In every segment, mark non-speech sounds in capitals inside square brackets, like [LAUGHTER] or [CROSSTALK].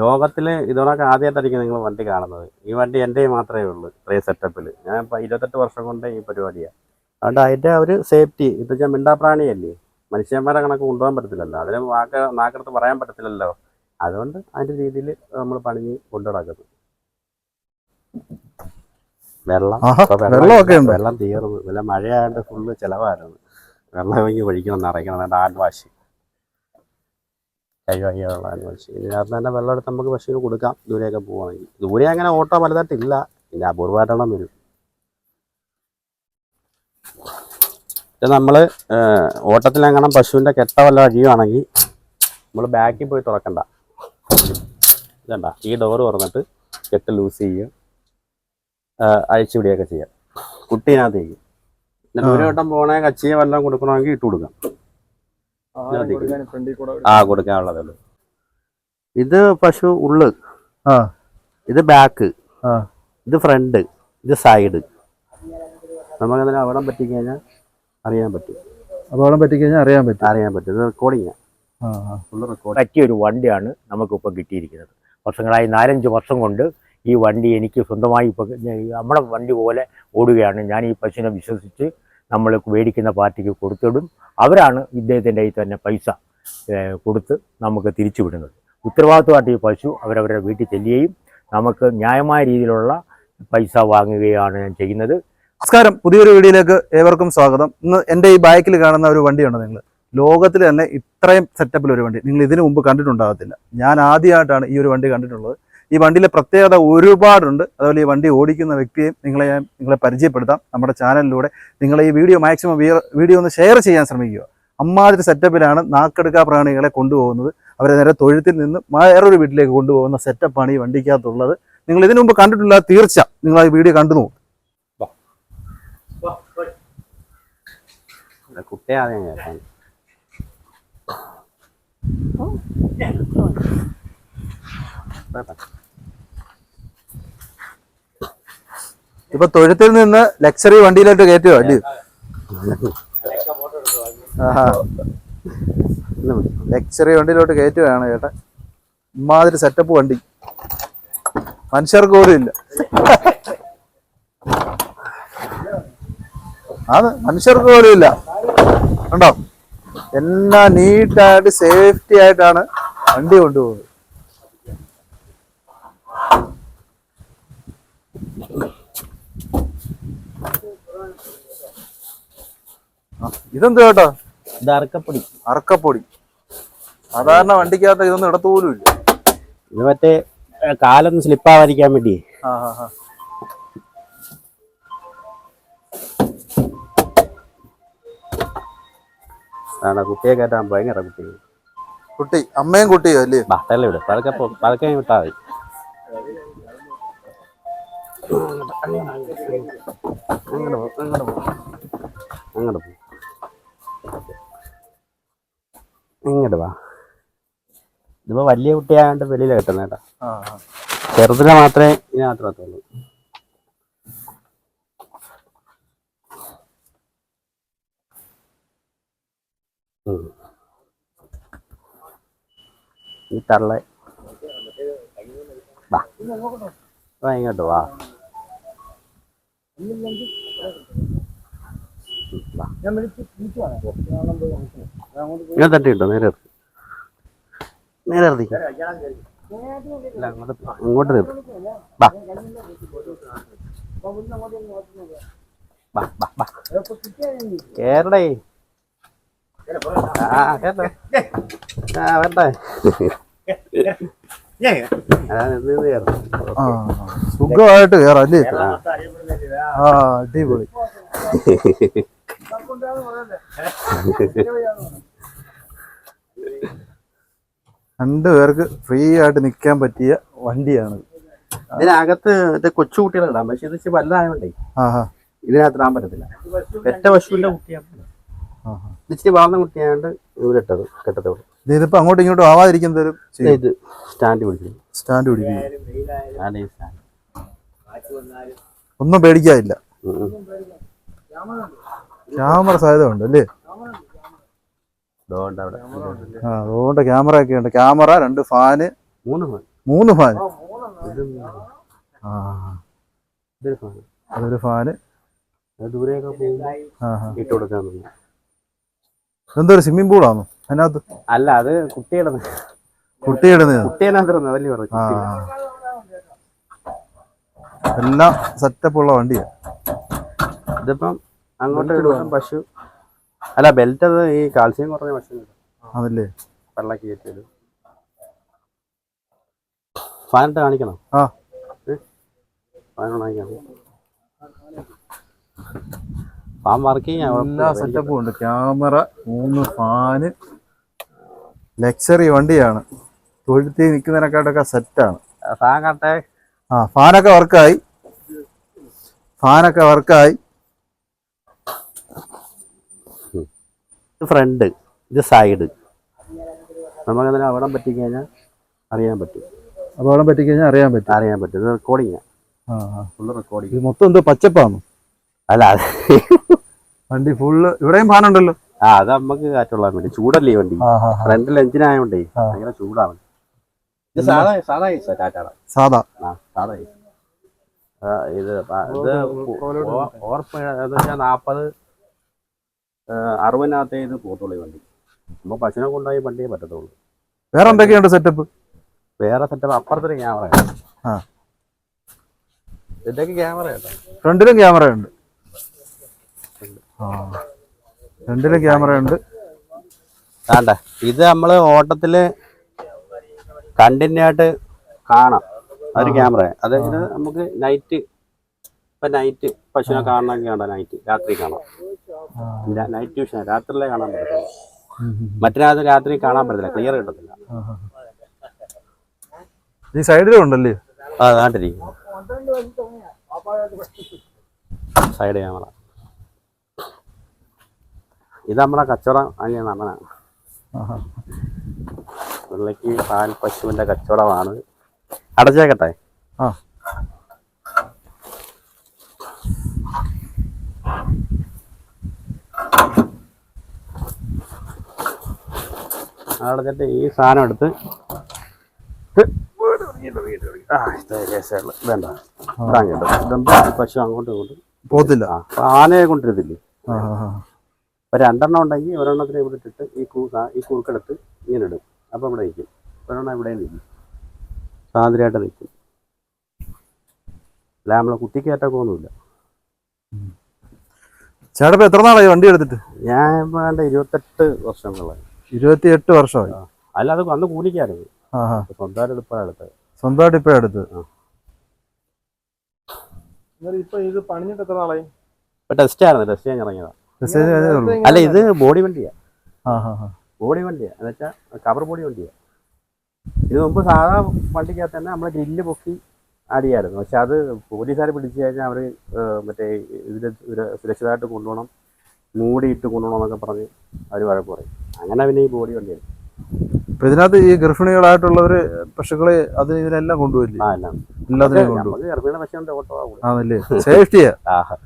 ലോകത്തിൽ ഇതോടൊക്കെ ആദ്യമായിട്ടായിരിക്കും നിങ്ങൾ വണ്ടി കാണുന്നത്. ഈ വണ്ടി എന്റെ മാത്രമേ ഉള്ളൂ ഇത്രയും സെറ്റപ്പിൽ ഞാൻ ഇപ്പം ഇരുപത്തെട്ട് വർഷം കൊണ്ട് ഈ പരിപാടിയാണ് അതുകൊണ്ട് അതിന്റെ ഒരു സേഫ്റ്റി ഇത് വെച്ചാൽ മിണ്ടാപ്രാണിയല്ലേ? മനുഷ്യന്മാരെ കണക്ക് കൊണ്ടുപോകാൻ പറ്റത്തില്ലല്ലോ. അതിന് വാക്ക് നാക്കെടുത്ത് പറയാൻ പറ്റത്തില്ലല്ലോ. അതുകൊണ്ട് അതിന്റെ രീതിയിൽ നമ്മൾ പണിഞ്ഞ് കൊണ്ടു നടക്കുന്നു വെള്ളം വെള്ളമൊക്കെ. വെള്ളം തീർന്നു. വല്ല മഴയായതുകൊണ്ട് ഫുള്ള് ചിലവായിരുന്നു. വെള്ളം ഇറങ്ങി ഒഴിക്കണം എന്നറിയിക്കണം ഹാൻഡ് വാഷ് കൈ പക്ഷേ ഇതിനകത്ത് തന്നെ വെള്ളം എടുത്ത് നമുക്ക് പശുവിന് കൊടുക്കാം. ദൂരെയൊക്കെ പോവുകയാണെങ്കിൽ. ദൂരെ അങ്ങനെ ഓട്ടോ വലുതായിട്ടില്ല പിന്നെ അപൂർവമായിട്ടെണ്ണം വരും. ഇത് നമ്മൾ ഓട്ടത്തിലെങ്ങനെ പശുവിന്റെ കെട്ട വല്ല അഴിയുവാണെങ്കിൽ നമ്മൾ ബാക്കിൽ പോയി തുറക്കണ്ട. ഇതണ്ട ഈ ഡോർ തുറന്നിട്ട് കെട്ട് ലൂസ് ചെയ്യുക അഴിച്ചു വിടുകയൊക്കെ ചെയ്യാം. കുട്ടീനകത്തേക്ക് പിന്നെ ആ. ഒരു വട്ടം പോകണേ കച്ചിയെ വല്ലതും കൊടുക്കണമെങ്കിൽ ഇട്ട് കൊടുക്കാം. ആ കൊടുക്കാനുള്ളതേ ഉള്ളൂ ഇത് പശു ഉള്ള്. ഇത് ബാക്ക് ഇത് ഫ്രണ്ട് ഇത് സൈഡ് നമുക്കതിന് അവിടം പറ്റിക്കഴിഞ്ഞാൽ അറിയാൻ പറ്റും. അപകടം പറ്റിക്കഴിഞ്ഞാൽ അറിയാൻ പറ്റും. അറിയാൻ പറ്റും. ഇത് റെക്കോർഡിങ്. ഫുള്ള് റെക്കോർഡ് പറ്റിയ ഒരു വണ്ടിയാണ് നമുക്കിപ്പോൾ കിട്ടിയിരിക്കുന്നത്. വർഷങ്ങളായി നാലഞ്ച് വർഷം കൊണ്ട് ഈ വണ്ടി എനിക്ക് സ്വന്തമായി ഇപ്പോൾ നമ്മുടെ വണ്ടി പോലെ ഓടുകയാണ്. ഞാൻ ഈ പശുവിനെ വിശ്വസിച്ച് നമ്മൾ മേടിക്കുന്ന പാർട്ടിക്ക് കൊടുത്തിടും. അവരാണ് ഇദ്ദേഹത്തിന്റെ കയ്യിൽ തന്നെ പൈസ കൊടുത്ത് നമുക്ക് തിരിച്ചു വിടുന്നത് ഉത്തരവാദിത്വമായിട്ട് ഈ പശു അവരവരുടെ വീട്ടിൽ ചെല്ലുകയും നമുക്ക് ന്യായമായ രീതിയിലുള്ള പൈസ വാങ്ങുകയാണ് ഞാൻ ചെയ്യുന്നത്. നമസ്കാരം. പുതിയൊരു വീഡിയോയിലേക്ക് ഏവർക്കും സ്വാഗതം. ഇന്ന് എന്റെ ഈ ബാക്കിൽ കാണുന്ന ഒരു വണ്ടിയുണ്ട് നിങ്ങൾ. ലോകത്തിൽ തന്നെ ഇത്രയും സെറ്റപ്പിൽ ഒരു വണ്ടി. നിങ്ങൾ ഇതിനു മുമ്പ് കണ്ടിട്ടുണ്ടാകത്തില്ല. ഞാൻ ആദ്യമായിട്ടാണ് ഈ ഒരു വണ്ടി കണ്ടിട്ടുള്ളത്. ഈ വണ്ടിയിലെ പ്രത്യേകത ഒരുപാടുണ്ട്. അതുപോലെ ഈ വണ്ടി ഓടിക്കുന്ന വ്യക്തിയെയും നിങ്ങളെ ഞാൻ നിങ്ങളെ പരിചയപ്പെടുത്താം. നമ്മുടെ ചാനലിലൂടെ നിങ്ങൾ ഈ വീഡിയോ മാക്സിമം വീഡിയോ ഒന്ന് ഷെയർ ചെയ്യാൻ ശ്രമിക്കുക. അമ്മാതിരി സെറ്റപ്പിലാണ് നാക്കെടുക്ക പ്രാണികളെ കൊണ്ടുപോകുന്നത്. അവരെ നേരെ തൊഴുത്തിൽ നിന്ന് വേറൊരു വീട്ടിലേക്ക് കൊണ്ടുപോകുന്ന സെറ്റപ്പാണ് ഈ വണ്ടിക്കകത്തുള്ളത്. നിങ്ങൾ ഇതിനു മുമ്പ് കണ്ടിട്ടില്ല തീർച്ച നിങ്ങൾ ആ വീഡിയോ കണ്ടു നോക്കും. കുട്ടിയാണ് ആദ്യം ഇപ്പൊ തൊഴുത്തിൽ നിന്ന് ലക്ഷറി വണ്ടിയിലോട്ട് കയറ്റുക അല്ലേ? ലക്ഷറി വണ്ടിയിലോട്ട് കയറ്റുകയാണ് ചേട്ടാ. ഇമാതിരി സെറ്റപ്പ് വണ്ടി. മനുഷ്യർക്ക് പോലും ഇല്ല. അത് മനുഷ്യർക്ക് പോലും ഇല്ല. ഉണ്ടോ എല്ലാം നീറ്റായിട്ട് സേഫ്റ്റി ആയിട്ടാണ് വണ്ടി കൊണ്ടുപോകുന്നത്. ഇതെന്ത് കേട്ടോ? ഇത് അറക്കപ്പൊടി അറക്കപ്പൊടി സാധാരണ വണ്ടിക്കകത്ത് ഇതൊന്നും ഇടത്തുപോലും ഇല്ല. ഇത് മറ്റേ കാലൊന്ന് സ്ലിപ്പാവാതിരിക്കാൻ വേണ്ടി. ആണ് കുട്ടിയെ കയറ്റാൻ ഭയങ്കര കുട്ടി. കുട്ടി അമ്മയും കുട്ടിയോ അല്ലേ? ബട്ടല വിടും. പതുക്കെ പതുക്കെ വിട്ടാ മതി. അങ്ങോട്ട് പോ അങ്ങോട്ട് പോ. ഇങ്ങോട്ട് വാ. ഇതിപ്പോ വലിയ കുട്ടിയായോണ്ട് വെളിയിൽ കിട്ടുന്ന കേട്ടോ. ചെറുതിനെ മാത്രമേ ഇതിനകത്ത് ഉം. ഈ തള്ള. വാ ഇങ്ങോട്ട് വാ. ഉം, തട്ടി കിട്ടോ തട്ടിട്ടോ നേരെ. നേരെ ഇല്ല, അങ്ങോട്ട് വാ കേരളേ ആ കേട്ടോ ആ വരട്ടെ. സുഖമായിട്ട് കയറാം അല്ലേ? ആ അടിപൊളി. രണ്ടു പേർക്ക് ഫ്രീ ആയിട്ട് നിൽക്കാൻ പറ്റിയ വണ്ടിയാണ്. ഇതിനകത്ത് ഇത് കൊച്ചു പക്ഷെ ഇത് ഇച്ചിരി വലുതായോണ്ടേ ഇതിനകത്ത് ഇടാൻ പറ്റത്തില്ല. പെറ്റ പശുവിന്റെ കുട്ടിയാണ്. ഇച്ചിരി വളർന്ന കുട്ടിയായോണ്ട് ഇവരിട്ടത് കെട്ടത്തോട്. ഇത് ഇതിപ്പോ അങ്ങോട്ടും ഇങ്ങോട്ടും ആവാതിരിക്കുന്നതിലും ഇത് സ്റ്റാൻഡ് പിടിക്കും. സ്റ്റാൻഡ് പിടിക്കും. ഒന്നും പേടിക്കാതില്ല. ക്യാമറ സാധ്യത ഉണ്ട് അല്ലേ? അവിടെ ആ അതുകൊണ്ട് ക്യാമറ ഒക്കെ ഉണ്ട്. ക്യാമറ രണ്ട് ഫാന് മൂന്ന് ഫാൻ. മൂന്ന് ഫാൻ. ആ അതൊരു ഫാന്. എന്തൊരു സ്വിമ്മിംഗ് പൂളാണോ അതിനകത്ത് അല്ല അത് കുട്ടിയുടെ കുട്ടിയുടെ എല്ലാം സെറ്റപ്പ് ഉള്ള വണ്ടിയാ. ഇതിപ്പം അങ്ങോട്ട് ഇടും പശു. അല്ല ബെൽറ്റ് അത് ഈ കാൽസ്യം കുറഞ്ഞ പശു അതല്ലേ? വെള്ളക്ക് കയറ്റിയത് ഫാനിട്ട് കാണിക്കണം? ആ. ഫാൻ കാണിക്കണം. ഫാൻ വർക്കിംഗ് എല്ലാ സെറ്റപ്പും ഉണ്ട്. ക്യാമറ മൂന്ന് ഫാന്. ലക്ഷറി വണ്ടിയാണ്. തൊഴുത്തി നിൽക്കുന്നതിനെക്കാട്ടൊക്കെ സെറ്റാണ് ഫാൻ കട്ടെ ആ ഫാനൊക്കെ വർക്കായി ഫാനൊക്കെ വർക്കായി ഇത് ഫ്രണ്ട് ഇത് സൈഡ്. നമുക്ക് അതിന് അവിടം പറ്റിക്കഴിഞ്ഞാൽ അറിയാൻ പറ്റും. അപകടം പറ്റിക്കഴിഞ്ഞാൽ അറിയാൻ പറ്റും. അറിയാൻ പറ്റും. ഇത് റെക്കോർഡിങ് ആ. ആ. ഫുള്ള് റെക്കോർഡിങ് ഇത് മൊത്തം എന്തോ പച്ചപ്പാണ്? അല്ല അത് വണ്ടി ഫുള്ള് ഇവിടെയും ഫാനുണ്ടല്ലോ. ആ അത് നമുക്ക് കാറ്റുള്ള വേണ്ടി. ചൂടല്ലേ വണ്ടി. ഫ്രണ്ടിൽ എഞ്ചിനായോണ്ടേ. ഭയങ്കര ചൂടാണ്. ഇത് സാധാ സാധാ ഐസാ സാധാ. ആ സാധാ ഐസ്. ഇത് നാൽപ്പത് അറുപതിനകത്തേ ഇത് പോത്തുള്ളൂ ഈ വണ്ടി. നമ്മൾ പശുവിനെ കൊണ്ടുപോയി വണ്ടിയെ പറ്റത്തുള്ളൂ. വേറെ എന്തൊക്കെയുണ്ട് സെറ്റപ്പ് വേറെ സെറ്റപ്പ് അപ്പുറത്തൊരു ക്യാമറ ആ. ഇതൊക്കെ ക്യാമറ ഫ്രണ്ടിലും ക്യാമറ ഉണ്ട്. ഫ്രണ്ടിലും ക്യാമറ ഉണ്ട്. വേണ്ട ഇത് നമ്മൾ ഓട്ടത്തിൽ കണ്ടിന്യൂ ആയിട്ട് കാണാം. ഒരു ക്യാമറ അതായത് നമുക്ക് നൈറ്റ് ഇപ്പൊ നൈറ്റ് പശുവിനെ കാണണമെങ്കിൽ കാണാം നൈറ്റ് രാത്രി കാണാം. നൈറ്റ് ട്യൂഷൻ രാത്രിയിലെ കാണാൻ പറ്റത്തില്ല ഉം, രാത്രി കാണാൻ പറ്റത്തില്ല. ക്ലിയർ കിട്ടത്തില്ല. ഈ സൈഡിലും ഉണ്ടല്ലേ? ആ നാട്ടിരിക്കും സൈഡ് ക്യാമറ ഇത് നമ്മളെ കച്ചവടം അങ്ങനെ നടനാണ്. പിള്ളക്ക് പാൽ പശുവിന്റെ കച്ചവടമാണ്. അടച്ചേക്കട്ടെ. ആ. അടച്ചിട്ട് ഈ സാധനം എടുത്ത്. വേണ്ട പശു അങ്ങോട്ടും ഇങ്ങോട്ടും. അപ്പൊ ആനയെ കൊണ്ടിരുന്നില്ലേ. ഇപ്പൊ രണ്ടെണ്ണം ഉണ്ടെങ്കിൽ ഒരെണ്ണത്തിന് ഇവിടെ ഇട്ടിട്ട് ഈ കൂ ഈ കുറുക്കെടുത്ത് ഇങ്ങനെ ഇടും. അപ്പൊ ഇവിടെ നിൽക്കും. ഒരെണ്ണം ഇവിടെ നിൽക്കും. സ്വാതന്ത്ര്യമായിട്ട് നിൽക്കും. അല്ല നമ്മളെ കുട്ടിക്ക് ഒന്നുമില്ല ചേട്ടാ എത്ര നാളായി വണ്ടി എടുത്തിട്ട്? ഞാൻ ഇപ്പൊ വേണ്ട ഇരുപത്തെട്ട് വർഷങ്ങളായി. ഇരുപത്തിയെട്ട് വർഷമായി. അല്ല അത് അന്ന് കൂലിക്കായിരുന്നു ആ സ്വന്തമായിട്ട് എടുപ്പാണ് എടുത്തത്. സ്വന്തമായിട്ട് ഇപ്പൊ ഇത് പണിഞ്ഞിട്ട് എത്ര നാളായി? ഇപ്പൊ ടെസ്റ്റ് ആയിരുന്നു ടെസ്റ്റ് ചെയ്യാൻ ഇറങ്ങിയതാ. അല്ല ഇത് ബോഡി വണ്ടിയാ. ബോഡി വണ്ടിയാ. എന്ന് വെച്ചാൽ കവർ ബോഡി വണ്ടിയാ. ഇത് മുമ്പ് സാധാ വണ്ടിക്കകത്ത് തന്നെ നമ്മളെ ഗ്രില്ല് പൊക്കി അടിയായിരുന്നു പക്ഷെ അത് പോലീസുകാർ പിടിച്ചു കഴിഞ്ഞാൽ അവർ മറ്റേ ഇതിൽ സുരക്ഷിതമായിട്ട് കൊണ്ടുപോകണം. മൂടിയിട്ട് കൊണ്ടുപോകണം എന്നൊക്കെ പറഞ്ഞ് അവർ വഴക്ക് പറയും. അങ്ങനെ പിന്നെ ഈ ബോഡി വണ്ടിയാണ് അപ്പൊ ഇതിനകത്ത് ഈ ഗർഭിണികളായിട്ടുള്ളവര് പശുക്കളെ അതിന് ഇതിനെല്ലാം കൊണ്ടുപോയില്ലേ? ആ എല്ലാം. എല്ലാത്തിനെയും കൊണ്ടുപോകും നമുക്ക് ഗർഭിണിയുടെ പശുവിന്റെ ഓട്ടോ ആണല്ലേ? സേഫ്റ്റിയാ? [LAUGHS] ആഹാ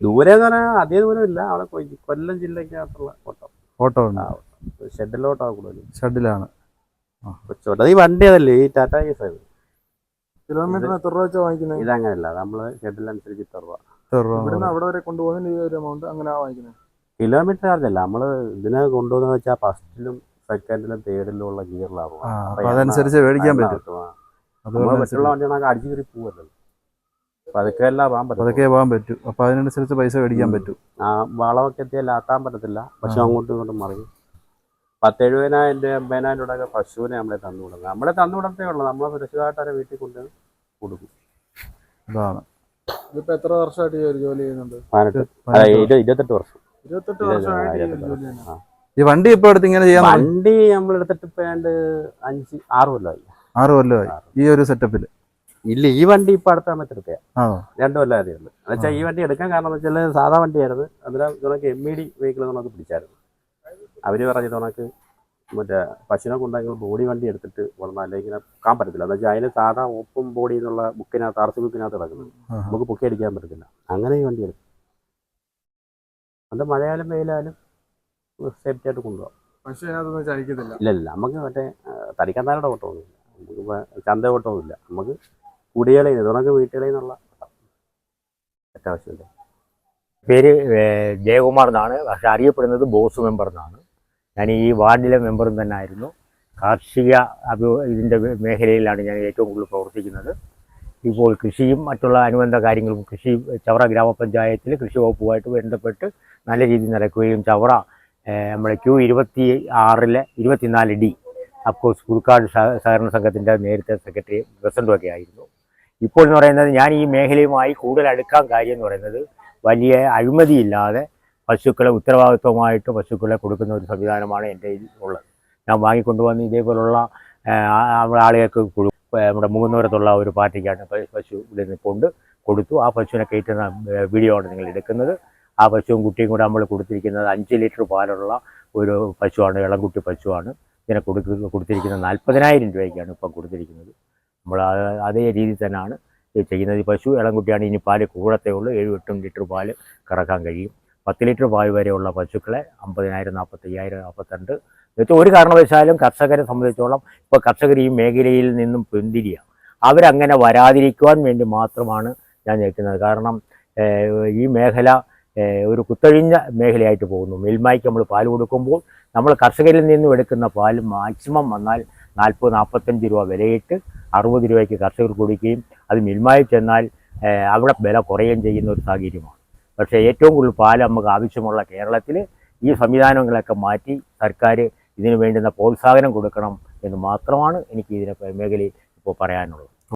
ദൂരെ എന്ന് പറഞ്ഞാൽ അധികം ദൂരം ഇല്ല. അവിടെ കൊ- കൊല്ലം ജില്ലക്കകത്തുള്ള ഓട്ടോ ഓട്ടോ ഉണ്ട്. ഷെഡിലോട്ടോ കൂടുതലും. ഷെഡിലാണ്. കൊച്ചോട്ടോ ഈ വണ്ടി അതല്ലേ? ഈ ടാറ്റ കേസ് കിലോമീറ്ററിന് എത്ര രൂപ വെച്ചാ വാങ്ങിക്കുന്നത് ഇതങ്ങനെയല്ല നമ്മൾ ഷെഡിലനുസരിച്ച് ഇത്ര രൂപ. ഇവിടുന്ന് അവിടെ വരെ ഈ ഒരു എമൗണ്ട് അങ്ങനെ വാങ്ങിക്കുന്നത്. കിലോമീറ്റർ ചാർജ് അല്ല. നമ്മൾ ഇതിനെ കൊണ്ടുപോകുന്ന വെച്ചാൽ ഫസ്റ്റിലും സെക്കൻഡിലും തേർഡിലും ഉള്ള അതനുസരിച്ച് മേടിക്കാൻ പറ്റും. മറ്റുള്ള അടിച്ചു കയറി പോവല്ലോ. അപ്പൊ അതൊക്കെ എല്ലാം പോകാൻ പറ്റും അതൊക്കെ പോകാൻ പറ്റും. അപ്പൊ അതിനനുസരിച്ച് പൈസ മേടിക്കാൻ പറ്റും. ആ വളമൊക്കെ എത്തിയാൽ പറ്റത്തില്ല. പക്ഷെ അങ്ങോട്ടും ഇങ്ങോട്ടും മറിയും. പത്ത് എഴുപതിനായിരം രൂപ എൺപതിനായിരം രൂപയൊക്കെ പശുവിനെ നമ്മളെ തന്നു കൊടുക്കുന്നത് നമ്മളെ തന്നു കൊടുത്തേ ഉള്ളൂ. നമ്മളെ സുരക്ഷിതമായിട്ട് അവരെ വീട്ടിൽ കൊണ്ട് കൊടുക്കും. അതാണ്. ഇതിപ്പോ എത്ര വർഷമായിട്ട് ഈ ഒരു ജോലി ചെയ്യുന്നുണ്ട്? പതിനെട്ട്. അല്ല ഇരു- ഇരുപത്തെട്ട് വർഷം. ഇരുപത്തെട്ട് വർഷമായിട്ട് ഈ ഒരു ജോലി വർഷം. ചെയ്യുന്നത് ആ. ഈ വണ്ടി ഇപ്പൊ എടുത്ത് ഇങ്ങനെ ചെയ്യാൻ തുടങ്ങി? വണ്ടി നമ്മൾ എടുത്തിട്ട് ഇപ്പൊ ഏതാണ്ട് അഞ്ച് ആറ് കൊല്ലമായി. ആറ് കൊല്ലമായി. ഈ ഒരു സെറ്റപ്പിൽ ഇല്ല ഈ വണ്ടി ഇപ്പൊ അടുത്ത സമയത്ത് എടുത്തേ. ആണോ രണ്ടു കൊല്ലം ആയിരുന്നു എന്നുവെച്ചാൽ ഈ വണ്ടി എടുക്കാൻ കാരണം എന്ന് വെച്ചാൽ സാധാ വണ്ടിയായിരുന്നു. അതിനകത്ത് എം ഇ ഡി വെഹിക്കിൾ നമുക്ക് പിടിച്ചായിരുന്നു. അവർ പറഞ്ഞത് ഉണക്ക് മറ്റേ പശുവിനെ കൊണ്ടെങ്കിൽ ബോഡി വണ്ടി എടുത്തിട്ട് വന്നാൽ അല്ലെങ്കിൽ ഇങ്ങനെ കാൻ പറ്റത്തില്ല. എന്ന് വെച്ചാൽ അതിന് സാധാ ഓപ്പും ബോഡി എന്നുള്ള ബുക്കിനകത്ത് ആർ സി ബുക്കിനകത്ത് കിടക്കുന്നത്. നമുക്ക് പൊക്കി അടിക്കാൻ പറ്റത്തില്ല. അങ്ങനെ ഈ വണ്ടി എടുക്കും. അത് മഴയാലും വെയിലായാലും സേഫ്റ്റി ആയിട്ട് കൊണ്ടുപോകാം പക്ഷേ അതിനകത്തൊന്നും ചലിക്കത്തില്ല. ഇല്ല ഇല്ല. നമുക്ക് മറ്റേ തടിക്കന്നാരുടെ ഓട്ടമൊന്നുമില്ല നമുക്ക് ഇപ്പൊ ചന്തവട്ടമില്ല നമുക്ക് കുടികളിൽ നിന്ന് ഇതുണക്ക് വീട്ടുകളിൽ നിന്നുള്ള അത്യാവശ്യമില്ല പേര് ജയകുമാർ എന്നാണ്. പക്ഷെ അറിയപ്പെടുന്നത് ബോസ് മെമ്പർ എന്നാണ്. ഞാൻ ഈ വാർഡിലെ മെമ്പറും തന്നെ ആയിരുന്നു. കാർഷിക അഭി ഇതിന്റെ മേഖലയിലാണ് ഞാൻ ഏറ്റവും കൂടുതൽ പ്രവർത്തിക്കുന്നത്. ഇപ്പോൾ കൃഷിയും മറ്റുള്ള അനുബന്ധ കാര്യങ്ങളും കൃഷി ചവറ ഗ്രാമപഞ്ചായത്തിൽ കൃഷി വകുപ്പുമായിട്ട് ബന്ധപ്പെട്ട് നല്ല രീതിയിൽ നടക്കുകയും ചവറ നമ്മുടെ ക്യൂ ഇരുപത്തി ആറിലെ ഇരുപത്തിനാല് ഡി അഫ്കോഴ്സ് പുതുക്കാട് സഹ- സഹകരണ സംഘത്തിന്റെ നേരത്തെ സെക്രട്ടറി പ്രസിഡന്റും ഒക്കെ ആയിരുന്നു. ഇപ്പോൾ എന്ന് പറയുന്നത് ഞാൻ ഈ മേഖലയുമായി കൂടുതൽ അടുക്കാൻ കാര്യം എന്ന് പറയുന്നത് വലിയ അഴിമതിയില്ലാതെ പശുക്കളെ ഉത്തരവാദിത്വമായിട്ട് പശുക്കളെ കൊടുക്കുന്ന ഒരു സംവിധാനമാണ് എന്റെ ഉള്ളത്. ഞാൻ വാങ്ങിക്കൊണ്ടുവന്ന് ഇതേപോലുള്ള ആളുകൾക്ക് നമ്മുടെ മൂന്നൂരത്തുള്ള ഒരു പാർട്ടിക്കാണ് പശു ഇവിടെ നിൽപ്പുണ്ട് കൊടുത്തു. ആ പശുവിനെ കയറ്റുന്ന വീഡിയോ ആണ് നിങ്ങൾ എടുക്കുന്നത്. ആ പശുവും കുട്ടിയും കൂടെ നമ്മൾ കൊടുത്തിരിക്കുന്നത് അഞ്ച് ലിറ്റർ പാലുള്ള ഒരു പശുവാണ് ഇളംകുട്ടി പശുവാണ്. ഇതിനെ കൊടുക്ക കൊടുത്തിരിക്കുന്നത് നാൽപ്പതിനായിരം രൂപയ്ക്കാണ് ഇപ്പം കൊടുത്തിരിക്കുന്നത്. നമ്മൾ അതേ രീതിയിൽ തന്നെയാണ് ചെയ്യുന്നത്. പശു ഇളംകുട്ടിയാണ്. ഇനി പാൽ കൂടത്തേ ഉള്ളൂ. ഏഴും എട്ടും ലിറ്റർ പാൽ കറക്കാൻ കഴിയും. പത്ത് ലിറ്റർ പാൽ വരെയുള്ള പശുക്കളെ അമ്പതിനായിരം നാൽപ്പത്തയ്യായിരം നാൽപ്പത്തിരണ്ട് എന്നുവെച്ചാൽ ഒരു കാരണവശാലും കർഷകരെ സംബന്ധിച്ചോളം ഇപ്പോൾ കർഷകർ ഈ മേഖലയിൽ നിന്നും പിന്തിരിയ. അവരങ്ങനെ വരാതിരിക്കുവാൻ വേണ്ടി മാത്രമാണ് ഞാൻ ചോദിക്കുന്നത് കാരണം ഈ മേഖല ഒരു കുത്തഴിഞ്ഞ മേഖലയായിട്ട് പോകുന്നു. മിൽമായ്ക്ക് നമ്മൾ പാൽ കൊടുക്കുമ്പോൾ നമ്മൾ കർഷകരിൽ നിന്നും എടുക്കുന്ന പാൽ മാക്സിമം വന്നാൽ നാൽപ്പത് നാൽപ്പത്തഞ്ച് രൂപ വിലയിട്ട് അറുപത് രൂപയ്ക്ക് കർഷകർ കൊടുക്കുകയും അത് മിൽമായി ചെന്നാൽ അവിടെ വില കുറയുകയും ചെയ്യുന്ന ഒരു സാഹചര്യമാണ്. പക്ഷേ ഏറ്റവും കൂടുതൽ പാൽ നമുക്ക് ആവശ്യമുള്ള കേരളത്തിൽ ഈ സംവിധാനങ്ങളൊക്കെ മാറ്റി സർക്കാർ ഇതിനു വേണ്ടുന്ന പ്രോത്സാഹനം കൊടുക്കണം എന്ന് മാത്രമാണ് എനിക്ക് ഇതിനെ മേഖലയിൽ ഇപ്പോൾ പറയാനുള്ളത്.